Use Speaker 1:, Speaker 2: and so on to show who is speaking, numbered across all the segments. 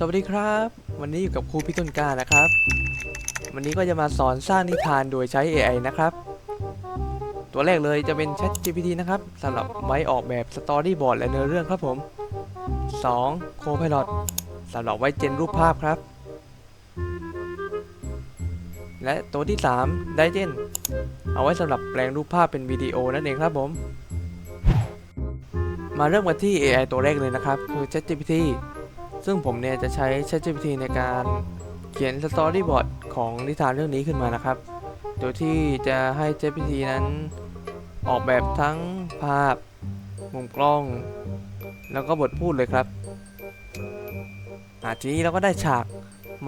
Speaker 1: สวัสดีครับ วันนี้อยู่กับครูพี่ต้นกานะครับ วันนี้ก็จะมาสอนสร้างนิทานโดยใช้ AI นะครับ ตัวแรกเลยจะเป็น ChatGPT นะครับสำหรับไว้ออกแบบสตอรี่บอร์ดและเนื้อเรื่องครับผม 2. Copilot สำหรับไว้เจนรูปภาพครับ และตัวที่ 3 d i g e n เอาไว้สำหรับแปลงรูปภาพเป็นวิดีโอนั่นเองครับผม มาเริ่มกันที่ AI ตัวแรกเลยนะครับ คือ ChatGPT ซึ่งผมเนี่ยจะใช้ ChatGPT ในการเขียนสตอรี่บอร์ดของนิทานเรื่องนี้ขึ้นมานะครับ โดยที่จะให้ ChatGPT นั้นออกแบบทั้งภาพ มุมกล้อง แล้วก็บทพูดเลยครับอะทีนี้เราก็ได้ฉาก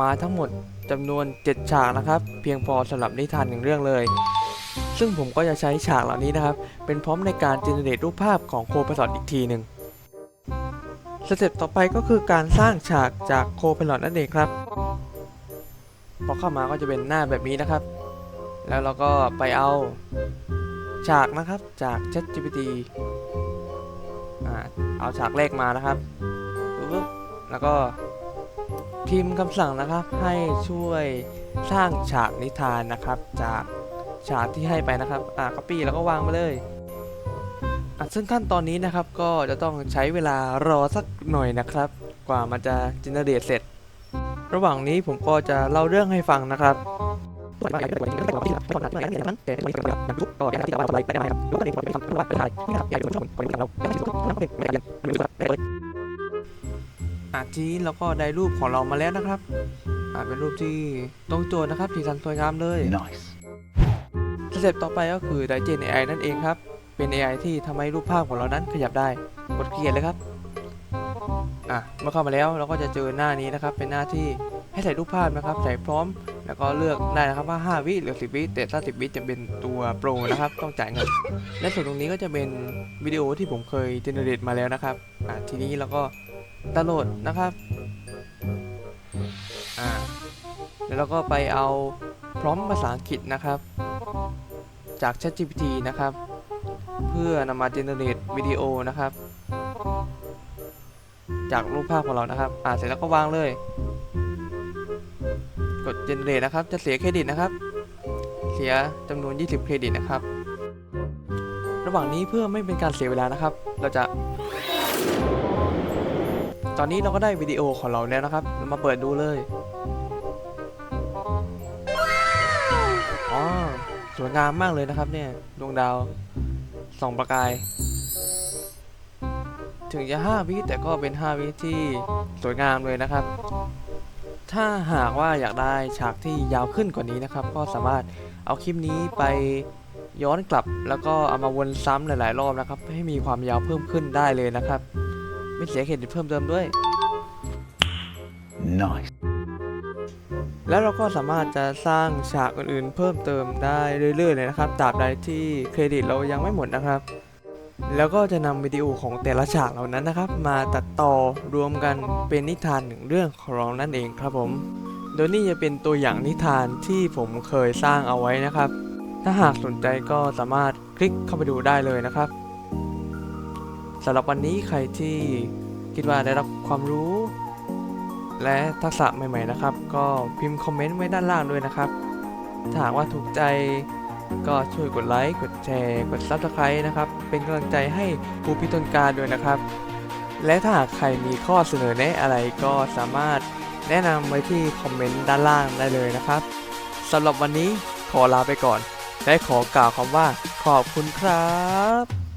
Speaker 1: มาทั้งหมดจำนวน 7 ฉากนะครับ เพียงพอสำหรับนิทานหนึ่งเรื่องเลย ซึ่งผมก็จะใช้ฉากเหล่านี้นะครับ เป็นพร้อมในการเจเนเรตรูปภาพของโคพ i ล o t อีกทีหนึ่ง สเต็ปต่อไปก็คือการสร้างฉากจากโคพ i ล o t นั่นเองครับ พอเข้ามาก็จะเป็นหน้าแบบนี้นะครับ แล้วเราก็ไปเอาฉากนะครับจาก ChatGPT เอาฉากแรกมานะครับปึ๊บแล้วก็พิมพ์คำสั่งนะครับให้ช่วยสร้างฉากนิทานนะครับ จากฉากที่ให้ไปนะครับ อ่า copy แล้วก็วางไปเลย อะซึ่งขั้นตอนนี้นะครับก็จะต้องใช้เวลารอสักหน่อยนะครับ กว่ามันจะจินเนอเรตเสร็จ ระหว่างนี้ผมก็จะเล่าเรื่องให้ฟังนะครับอะทีนี้เราก็ได้รูปของเรามาแล้วนะครับอะเป็นรูปที่ตรงโจทย์นะครับสีสันสวยงามเลย
Speaker 2: Nice.
Speaker 1: สเต็ปต่อไปก็คือ Digest AI นั่นเองครับ เป็น AI ที่ทำให้รูปภาพของเรานั้นขยับได้ กดเขียนเลยครับ อะ เมื่อเข้ามาแล้วเราก็จะเจอหน้านี้นะครับ เป็นหน้าที่ให้ใส่รูปภาพนะครับ ใส่พร้อม แล้วก็เลือกได้นะครับว่า 5 วิหรือ 10 วิ แต่ถ้า 10 วิจะเป็นตัวโปรนะครับ ต้องจ่ายเงิน และส่วนตรงนี้ก็จะเป็นวิดีโอที่ผมเคยเจเนเรตมาแล้วนะครับ อะ ทีนี้เราก็ดาวน์โหลดนะครับ อ่า แล้วเราก็ไปเอาพร้อมภาษาอังกฤษนะครับ จาก ChatGPT นะครับ เพื่อนำมา generate วิดีโอนะครับ จากรูปภาพของเรานะครับอ่าเสร็จแล้วก็วางเลย กด generate นะครับ จะเสียเครดิตนะครับ เสียจำนวน 20 เครดิตนะครับ ระหว่างนี้เพื่อไม่เป็นการเสียเวลานะครับ เราจะ ตอนนี้เราก็ได้วิดีโอของเราแล้วนะครับเรามาเปิดดูเลยอ๋อสวยงามมากเลยนะครับเนี่ยดวงดาว ส่องประกาย ถึงจะ 5 วิแต่ก็เป็น 5 วิที่สวยงามเลยนะครับ ถ้าหากว่าอยากได้ฉากที่ยาวขึ้นกว่านี้นะครับ ก็สามารถเอาคลิปนี้ไปย้อนกลับแล้วก็เอามาวนซ้ำหลาย ๆ รอบนะครับ ให้มีความยาวเพิ่มขึ้นได้เลยนะครับ ไม่เสียเครดิตเพิ่มเติมด้วย
Speaker 2: Nice.
Speaker 1: แล้วเราก็สามารถจะสร้างฉากอื่นๆ เพิ่มเติมได้เรื่อยๆเลยนะครับตราบใดที่เครดิตเรายังไม่หมดนะครับ แล้วก็จะนำวิดีโอของแต่ละฉากเหล่านั้นนะครับ มาตัดต่อรวมกันเป็นนิทานหนึ่งเรื่องของเรานั่นเองครับผม โดยนี่จะเป็นตัวอย่างนิทานที่ผมเคยสร้างเอาไว้นะครับ ถ้าหากสนใจก็สามารถคลิกเข้าไปดูได้เลยนะครับสำหรับวันนี้ใครที่คิดว่าได้รับความรู้ และทักษะใหม่ๆนะครับ ก็พิมพ์คอมเมนต์ไว้ด้านล่างด้วยนะครับ ถ้าหากว่าถูกใจก็ช่วยกดไลค์ กดแชร์ กด Subscribe นะครับ เป็นกำลังใจให้ครูพิต้นการด้วยนะครับ และถ้าหากใครมีข้อเสนอแนะอะไรก็สามารถแนะนำไว้ที่คอมเมนต์ด้านล่างได้เลยนะครับสำหรับวันนี้ขอลาไปก่อน และขอกล่าวคำว่าขอบคุณครับ